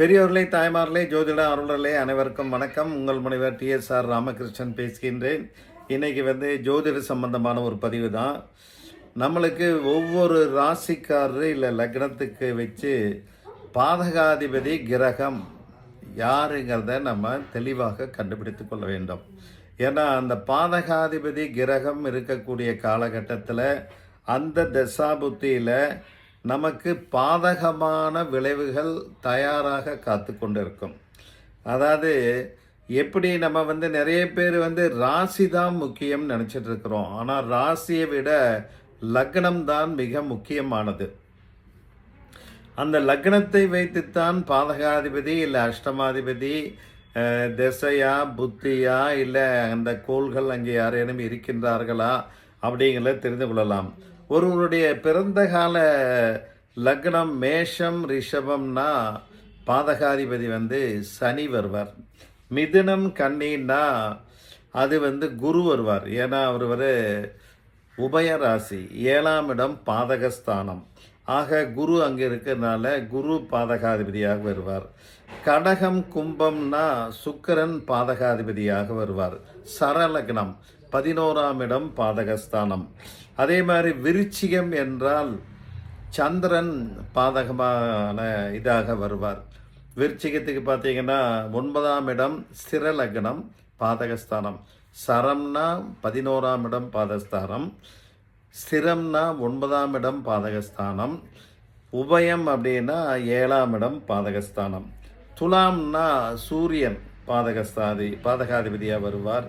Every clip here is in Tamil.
பெரியோர்களே தாய்மார்களே ஜோதிட அருளர்களே அனைவருக்கும் வணக்கம். உங்கள் முனைவர் டிஎஸ்ஆர் ராமகிருஷ்ணன் பேசுகின்றேன். இன்றைக்கி வந்து ஜோதிட சம்பந்தமான ஒரு பதிவு தான். நம்மளுக்கு ஒவ்வொரு ராசிக்காரரு இல்லை லக்னத்துக்கு வச்சு பாதகாதிபதி கிரகம் யாருங்கிறத நம்ம தெளிவாக கண்டுபிடித்து கொள்ள வேண்டும். ஏன்னா அந்த பாதகாதிபதி கிரகம் இருக்கக்கூடிய காலகட்டத்தில் அந்த தசாபுத்தியில் நமக்கு பாதகமான விளைவுகள் தயாராக காத்து கொண்டிருக்கும் அதாவது எப்படி நம்ம வந்து நிறைய பேர் வந்து ராசி தான் முக்கியம் நினச்சிட்டு இருக்கிறோம் ஆனால் ராசியை விட லக்னம் தான் மிக முக்கியமானது. அந்த லக்னத்தை வைத்துத்தான் பாதகாதிபதி இல்லை அஷ்டமாதிபதி திசையா புத்தியா இல்லை அந்த கோள்கள் அங்கே யாரேனும் இருக்கின்றார்களா அப்படிங்கிறத தெரிந்து கொள்ளலாம். ஒருவருடைய பிறந்த கால லக்னம் மேஷம் ரிஷபம்னா பாதகாதிபதி வந்து சனி வருவார். மிதுனம் கண்ணின்னா அது வந்து குரு வருவார். ஏன்னா அவர் ஒரு உபயராசி ஏழாம் இடம் பாதகஸ்தானம். ஆக குரு அங்கே இருக்கிறதுனால குரு பாதகாதிபதியாக வருவார். கடகம் கும்பம்னா சுக்கரன் பாதகாதிபதியாக வருவார். சரலக்னம் பதினோராம் இடம் பாதகஸ்தானம். அதே மாதிரி விருச்சிகம் என்றால் சந்திரன் பாதகமான இதாக வருவார். விருச்சிகத்துக்கு பார்த்தீங்கன்னா ஒன்பதாம் இடம் ஸ்திர லக்னம் பாதகஸ்தானம். சரம்னா பதினோராம் இடம் பாதஸ்தானம் ஸ்திரம்னா ஒன்பதாம் இடம் பாதகஸ்தானம். உபயம் அப்படின்னா ஏழாம் இடம் பாதகஸ்தானம். துலாம்னா சூரியன் பாதகஸ்தாதி பாதகாதிபதியாக வருவார்.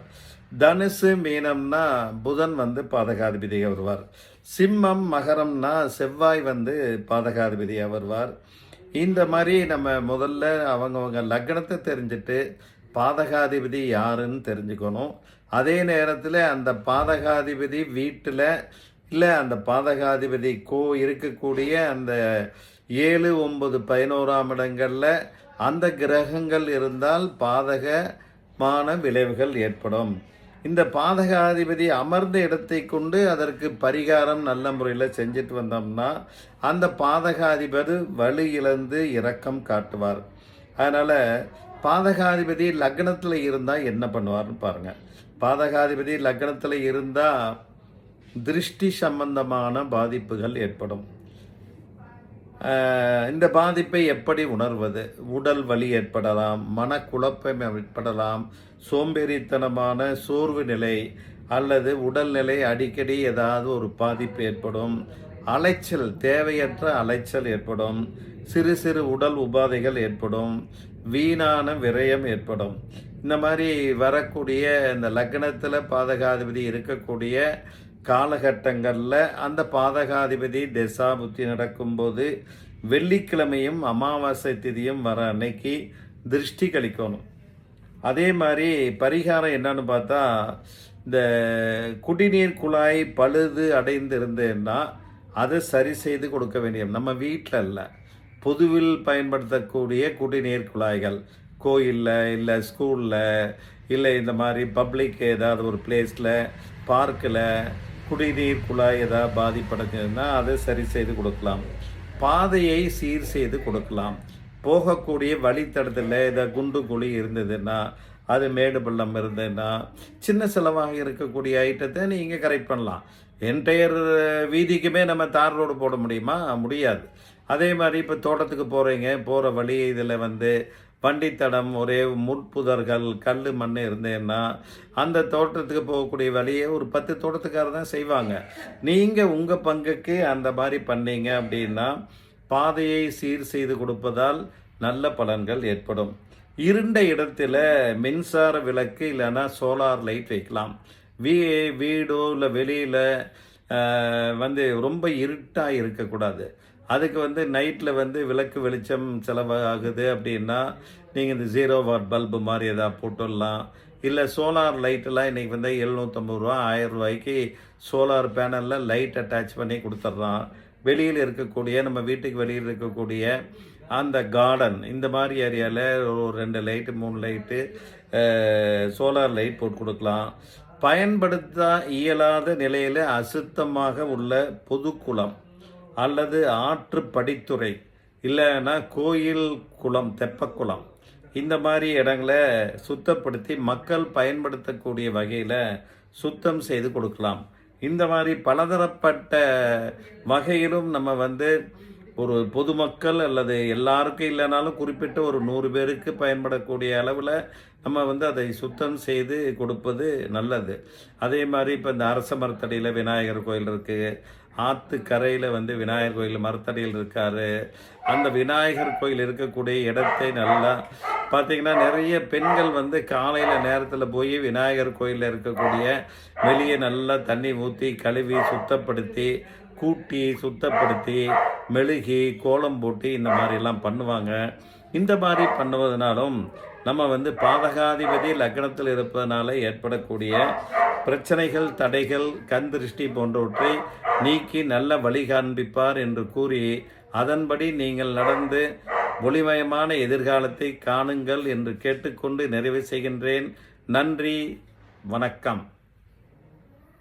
தனுசு மீனம்னா புதன் வந்து பாதகாதிபதியாக வருவார். சிம்மம் மகரம்னா செவ்வாய் வந்து பாதகாதிபதியாக வருவார். இந்த மாதிரி நம்ம முதல்ல அவங்கவுங்க லக்னத்தை தெரிஞ்சுட்டு பாதகாதிபதி யாருன்னு தெரிஞ்சுக்கணும். அதே நேரத்தில் அந்த பாதகாதிபதி வீட்டில் இல்லை அந்த பாதகாதிபதி கோ இருக்கக்கூடிய அந்த ஏழு ஒம்பது பதினோராம் இடங்களில் அந்த கிரகங்கள் இருந்தால் பாதகமான விளைவுகள் ஏற்படும். இந்த பாதகாதிபதி அமர்ந்த இடத்தை கொண்டு அதற்கு பரிகாரம் நல்ல முறையில் செஞ்சுட்டு வந்தோம்னா அந்த பாதகாதிபதி வலு இழந்து இரக்கம் காட்டுவார். அதனால் பாதகாதிபதி லக்னத்தில் இருந்தால் என்ன பண்ணுவார்னு பாருங்கள் பாதகாதிபதி லக்னத்தில் இருந்தால் திருஷ்டி சம்பந்தமான பாதிப்புகள் ஏற்படும். இந்த பாதிப்பை எப்படி உணர்வது? உடல் வலி ஏற்படலாம் மனக்குழப்பம் ஏற்படலாம் சோம்பேறித்தனமான சோர்வு நிலை அல்லது உடல்நிலை அடிக்கடி ஏதாவது ஒரு பாதிப்பு ஏற்படும். அலைச்சல் தேவையற்ற அலைச்சல் ஏற்படும். சிறு சிறு உடல் உபாதைகள் ஏற்படும். வீணான விரயம் ஏற்படும். இந்த மாதிரி வரக்கூடிய இந்த லக்னத்தில் பாதகாதிபதி இருக்கக்கூடிய காலகட்டங்களில் அந்த பாதகாதிபதி திசா புத்தி நடக்கும்போது வெள்ளிக்கிழமையும் அமாவாசை திதியும் வர அன்னைக்கு திருஷ்டி கழிக்கணும். அதே மாதிரி பரிகாரம் என்னன்னு பார்த்தா இந்த குடிநீர் குழாய் பழுது அடைந்து இருந்ததுன்னா அதை சரி செய்து கொடுக்க வேண்டிய நம்ம வீட்டில் இல்லை பொதுவில் பயன்படுத்தக்கூடிய குடிநீர் குழாய்கள் கோயிலில் இல்லை ஸ்கூலில் இல்லை இந்த மாதிரி பப்ளிக் ஏதாவது ஒரு பிளேஸில் பார்க்கில் குடிநீர் குழாய் ஏதாவது பாதிப்படைஞ்சதுன்னா அதை சரி செய்து கொடுக்கலாம். பாதையை சீர் செய்து கொடுக்கலாம். போகக்கூடிய வழித்தடத்தில் ஏதாவது குண்டு குழி இருந்ததுன்னா அது மேடு பள்ளம் இருந்ததுன்னா சின்ன செலவாக இருக்கக்கூடிய ஐட்டத்தை நீங்கள் கரெக்ட் பண்ணலாம். என்டையர் வீதிக்குமே நம்ம தார் ரோடு போட முடியுமா? முடியாது. அதே மாதிரி இப்போ தோட்டத்துக்கு போகிறீங்க போகிற வழி இதில் வந்து வண்டித்தடம் ஒரே முட்புதர்கள் கல் மண் இருந்தேன்னா அந்த தோட்டத்துக்கு போகக்கூடிய வழியை ஒரு பத்து தோட்டத்துக்காரர் தான் செய்வாங்க. நீங்கள் உங்கள் பங்குக்கு அந்த மாதிரி பண்ணீங்க அப்படின்னா பாதையை சீர் செய்து கொடுப்பதால் நல்ல பலன்கள் ஏற்படும். இருண்ட இடத்துல மின்சார விளக்கு இல்லைன்னா சோலார் லைட் வைக்கலாம். வீ வீடோ இல்லை வெளியில் வந்து ரொம்ப இருட்டாக இருக்கக்கூடாது. அதுக்கு வந்து நைட்டில் வந்து விளக்கு வெளிச்சம் செலவாகுது அப்படின்னா நீங்கள் இந்த ஜீரோ வாட் பல்பு மாதிரி எதாவது போட்டுடலாம். இல்லை சோலார் லைட்டெல்லாம் இன்றைக்கி வந்து எழுநூற்றம்பது ரூபா ஆயிரம் ரூபாய்க்கு சோலார் பேனலில் லைட் அட்டாச் பண்ணி கொடுத்துட்றான் வெளியில் இருக்கக்கூடிய நம்ம வீட்டுக்கு வெளியில் இருக்கக்கூடிய அந்த கார்டன் இந்த மாதிரி ஏரியாவில் ஒரு ரெண்டு லைட்டு மூணு லைட்டு சோலார் லைட் போட்டு கொடுக்கலாம். பயன்படுத்த இயலாத நிலையில் அசுத்தமாக உள்ள பொதுக்குளம். அல்லது ஆற்று படித்துறை இல்லைன்னா கோயில் குளம் தெப்பக்குளம் இந்த மாதிரி இடங்களை சுத்தப்படுத்தி மக்கள் பயன்படுத்தக்கூடிய வகையில் சுத்தம் செய்து கொடுக்கலாம். இந்த மாதிரி பலதரப்பட்ட வகையிலும் நம்ம வந்து ஒரு பொதுமக்கள் அல்லது எல்லாருக்கும் இல்லைனாலும் குறிப்பிட்ட ஒரு நூறு பேருக்கு பயன்படக்கூடிய அளவில் நம்ம வந்து அதை சுத்தம் செய்து கொடுப்பது நல்லது. அதே மாதிரி இப்போ இந்த அரச மரத்தடியில் விநாயகர் கோயில் இருக்குது ஆற்று கரையில் வந்து விநாயகர் கோயில் மரத்தடியில் இருக்கார். அந்த விநாயகர் கோயில் இருக்கக்கூடிய இடத்தை நல்லா பார்த்திங்கன்னா நிறைய பெண்கள் வந்து காலையில் நேரத்தில் போய் விநாயகர் கோயிலில் இருக்கக்கூடிய வெளியே நல்லா தண்ணி ஊற்றி கழுவி சுத்தப்படுத்தி கூட்டி சுத்தப்படுத்தி மெழுகி கோலம் போட்டு இந்த மாதிரிலாம் பண்ணுவாங்க. இந்த மாதிரி பண்ணுவதனாலும் நம்ம வந்து பாதகாதிபதி லக்னத்தில் இருப்பதனால ஏற்படக்கூடிய பிரச்சனைகள் தடைகள் கண் திருஷ்டி போன்றவற்றை நீக்கி நல்ல வழி காண்பிப்பார் என்று கூறி அதன்படி நீங்கள் நடந்து ஒளிமயமான எதிர்காலத்தை காணுங்கள் என்று கேட்டுக்கொண்டு நிறைவு செய்கின்றேன். நன்றி வணக்கம்.